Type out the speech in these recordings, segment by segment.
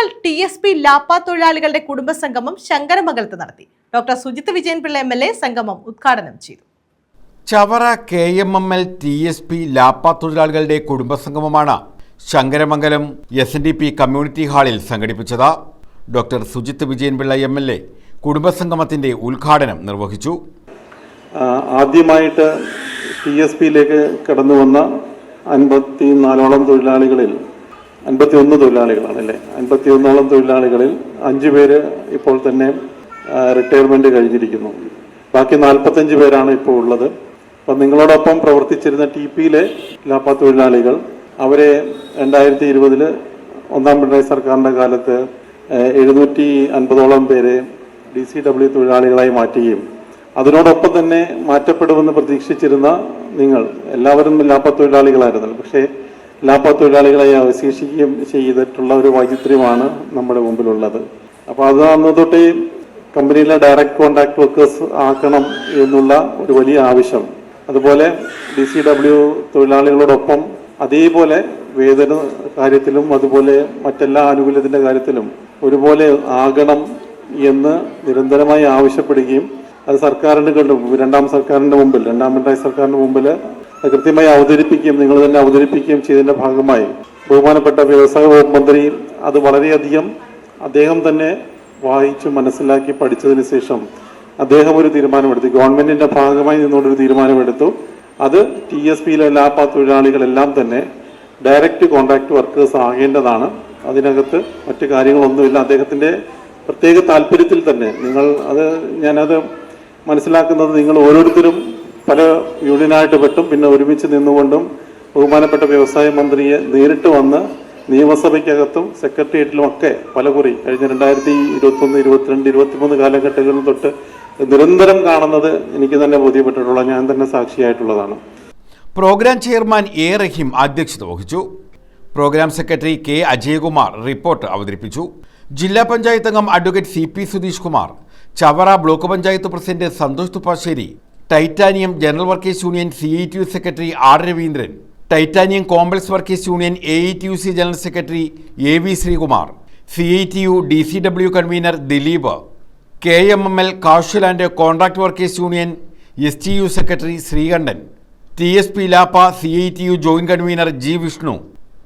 L T S P ലാപ്പ തൊഴിലാളികളുടെ കുടുംബസംഗമം ശങ്കരമംഗലത്ത് നടത്തി. Doctor Sujith Vijayanpillai M L A സംഗമം ഉദ്ഘാടനം ചെയ്തു. Chavara K M M L T S P ലാപ്പ തൊഴിലാളികളുടെ കുടുംബസംഗമമാണ് Sankaramangalam S N D P community ഹാളിൽ സംഘടിപ്പിച്ചത്. Doctor Sujith Vijayanpillai M L A കുടുംബസംഗമത്തിന്റെ ഉദ്ഘാടനം നിർവഹിച്ചു. ആദ്യമായിട്ട് ടി എസ് പിയിലേക്ക് കടന്നു വന്ന അൻപത്തി നാലോളം തൊഴിലാളികളിൽ അൻപത്തി ഒന്ന് തൊഴിലാളികളാണ് അല്ലേ അൻപത്തി ഒന്നോളം തൊഴിലാളികളിൽ അഞ്ച് പേര് ഇപ്പോൾ തന്നെ റിട്ടയർമെന്റ് കഴിഞ്ഞിരിക്കുന്നു. ബാക്കി നാൽപ്പത്തഞ്ച് പേരാണ് ഇപ്പോൾ ഉള്ളത്. അപ്പം നിങ്ങളോടൊപ്പം പ്രവർത്തിച്ചിരുന്ന ടി പിയിലെ ലാപ്പ തൊഴിലാളികൾ അവരെ രണ്ടായിരത്തി ഇരുപതിൽ ഒന്നാം പിണറായി സർക്കാരിന്റെ കാലത്ത് എഴുന്നൂറ്റി അൻപതോളം പേരെ ഡി സി ഡബ്ല്യു തൊഴിലാളികളായി മാറ്റുകയും അതിനോടൊപ്പം തന്നെ മാറ്റപ്പെടുമെന്ന് പ്രതീക്ഷിച്ചിരുന്ന നിങ്ങൾ എല്ലാവരും ലാപ്പ തൊഴിലാളികളായിരുന്നല്ലോ. പക്ഷേ ലാപ്പ തൊഴിലാളികളായി അവശേഷിക്കുകയും ചെയ്തിട്ടുള്ള ഒരു വൈചിത്ര്യമാണ് നമ്മുടെ മുമ്പിലുള്ളത്. അപ്പോൾ അത് അന്ന് കമ്പനിയിലെ ഡയറക്റ്റ് കോൺട്രാക്ട് വർക്കേഴ്സ് ആക്കണം എന്നുള്ള ഒരു വലിയ ആവശ്യം. അതുപോലെ ഡി സി ഡബ്ല്യു തൊഴിലാളികളോടൊപ്പം അതേപോലെ വേതന കാര്യത്തിലും അതുപോലെ മറ്റെല്ലാ ആനുകൂല്യത്തിന്റെ കാര്യത്തിലും ഒരുപോലെ ആകണം എന്ന് നിരന്തരമായി ആവശ്യപ്പെടുകയും അത് സർക്കാരിന് കണ്ടു. രണ്ടാം സർക്കാരിന്റെ മുമ്പിൽ രണ്ടാം പിണറായി സർക്കാരിന്റെ മുമ്പിൽ കൃത്യമായി അവതരിപ്പിക്കുകയും നിങ്ങൾ തന്നെ അവതരിപ്പിക്കുകയും ചെയ്തതിന്റെ ഭാഗമായി ബഹുമാനപ്പെട്ട വ്യവസായ വകുപ്പ് മന്ത്രി അത് വളരെയധികം അദ്ദേഹം തന്നെ വായിച്ചു മനസ്സിലാക്കി പഠിച്ചതിന് ശേഷം അദ്ദേഹം ഒരു തീരുമാനമെടുത്തു. ഗവൺമെന്റിന്റെ ഭാഗമായി നിന്നുകൊണ്ട് ഒരു തീരുമാനമെടുത്തു. അത് ടി എസ് പിയിലെ ലാപ്പ തൊഴിലാളികളെല്ലാം തന്നെ ഡയറക്റ്റ് കോൺട്രാക്ട് വർക്കേഴ്സ് ആകേണ്ടതാണ്. അതിനകത്ത് മറ്റു കാര്യങ്ങളൊന്നുമില്ല. അദ്ദേഹത്തിന്റെ പ്രത്യേക താല്പര്യത്തിൽ തന്നെ നിങ്ങൾ അത് ഞാനത് മനസ്സിലാക്കുന്നത് നിങ്ങൾ ഓരോരുത്തരും പല യൂണിയനായിട്ട് പെട്ടും പിന്നെ ഒരുമിച്ച് നിന്നുകൊണ്ടും ബഹുമാനപ്പെട്ട വ്യവസായ മന്ത്രിയെ നേരിട്ട് വന്ന് നിയമസഭയ്ക്കകത്തും സെക്രട്ടേറിയറ്റിലും ഒക്കെ പലകുറി കഴിഞ്ഞ രണ്ടായിരത്തി ഇരുപത്തൊന്ന് ഇരുപത്തിരണ്ട് ഇരുപത്തിമൂന്ന് കാലഘട്ടങ്ങളിൽ തൊട്ട് നിരന്തരം കാണുന്നത് എനിക്ക് തന്നെ ബോധ്യപ്പെട്ടിട്ടുള്ള ഞാൻ തന്നെ സാക്ഷിയായിട്ടുള്ളതാണ്. പ്രോഗ്രാം ചെയർമാൻ എ റഹീം അധ്യക്ഷത വഹിച്ചു. Program secretary K Ajayakumar report അവതരിപ്പിച്ചു. ജില്ലാ പഞ്ചായത്ത് അംഗം advocate C P Sudheesh Kumar Chavara block panchayat president Santhosh Thuppassery titanium general workers union C I T U secretary R Raveendran titanium complex workers union A I T U C general secretary A V Sreekumar C I T U D C W convener Dileep K M M L casual and contract workers union S T U secretary Sreekantan T S P ലാപ്പ C I T U joint convener G Vishnu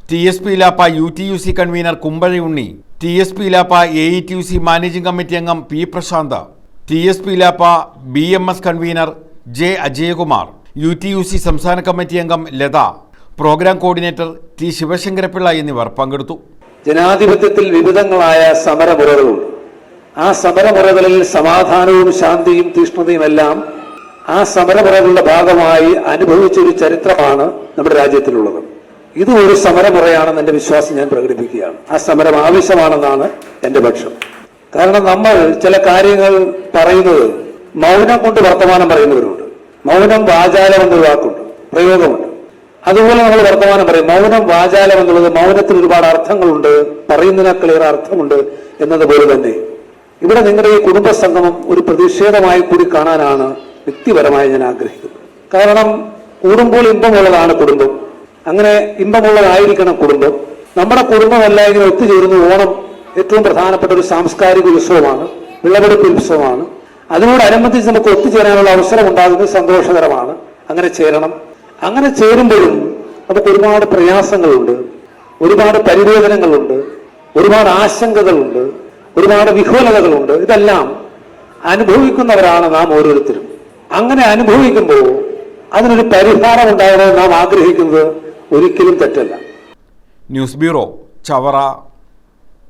T S P ലാപ്പ U T U C convener Kumbazha Unni T S P ലാപ്പ A E T U C managing committee അംഗം P Prashanth T S P ലാപ്പ B M S convener J Ajayakumar U T U C സംസ്ഥാന committee അംഗം Latha program coordinator T Sivasankarapillai എന്നിവർ പങ്കെടുത്തു. ജനാധിപത്യത്തിൽ വിവിധങ്ങളായ സമരമുറകളുണ്ട്. ആ സമരമുറകളിൽ സമാധാനവും ശാന്തിയും തീഷ്ണതയും എല്ലാം ആ സമരമുറകളുടെ ഭാഗമായി അനുഭവിച്ച ഒരു ചരിത്രമാണ് നമ്മുടെ രാജ്യത്തിലുള്ളത്. ഇത് ഒരു സമരമുറയാണെന്ന് എന്റെ വിശ്വാസം ഞാൻ പ്രകടിപ്പിക്കുകയാണ്. ആ സമരം ആവശ്യമാണെന്നാണ് എന്റെ പക്ഷം. കാരണം നമ്മൾ ചില കാര്യങ്ങൾ പറയുന്നത് മൗനം കൊണ്ട് വർത്തമാനം പറയുന്നവരുണ്ട്. മൗനം വാചാലം എന്നൊരു വാക്കുണ്ട്. പ്രയോഗമുണ്ട്. അതുപോലെ നമ്മൾ വർത്തമാനം പറയും. മൗനം വാചാലം എന്നുള്ളത് മൗനത്തിന് ഒരുപാട് അർത്ഥങ്ങളുണ്ട്. പറയുന്നതിനേക്കാളേറെ അർത്ഥമുണ്ട് എന്നതുപോലെ തന്നെ. ഇവിടെ നിങ്ങളുടെ ഈ കുടുംബ സംഗമം ഒരു പ്രതിഷേധമായി കൂടി കാണാനാണ് വ്യക്തിപരമായി ഞാൻ ആഗ്രഹിക്കുന്നത്. കാരണം കൂടുമ്പോൾ ഇമ്പമുള്ളതാണ് കുടുംബം. അങ്ങനെ ഇമ്പമുള്ളതായിരിക്കണം കുടുംബം. നമ്മുടെ കുടുംബമല്ല ഇങ്ങനെ ഒത്തുചേരുന്ന ഓണം ഏറ്റവും പ്രധാനപ്പെട്ട ഒരു സാംസ്കാരിക ഉത്സവമാണ്. വിളവെടുപ്പ് ഉത്സവമാണ്. അതിനോടനുബന്ധിച്ച് നമുക്ക് ഒത്തുചേരാനുള്ള അവസരം ഉണ്ടാകുന്നത് സന്തോഷകരമാണ്. അങ്ങനെ ചേരണം. അങ്ങനെ ചേരുമ്പോഴും നമുക്ക് ഒരുപാട് പ്രയാസങ്ങളുണ്ട്. ഒരുപാട് പരിവേദനങ്ങളുണ്ട്. ഒരുപാട് ആശങ്കകളുണ്ട്. ഒരുപാട് വിഹോലതകളുണ്ട് ഇതെല്ലാം അനുഭവിക്കുന്നവരാണ് നാം ഓരോരുത്തരും. അങ്ങനെ അനുഭവിക്കുമ്പോൾ അതിനൊരു പരിഹാരം ഉണ്ടാകണമെന്ന് നാം ആഗ്രഹിക്കുന്നത് ഒരിക്കലും തെറ്റല്ല. News bureau Chavara.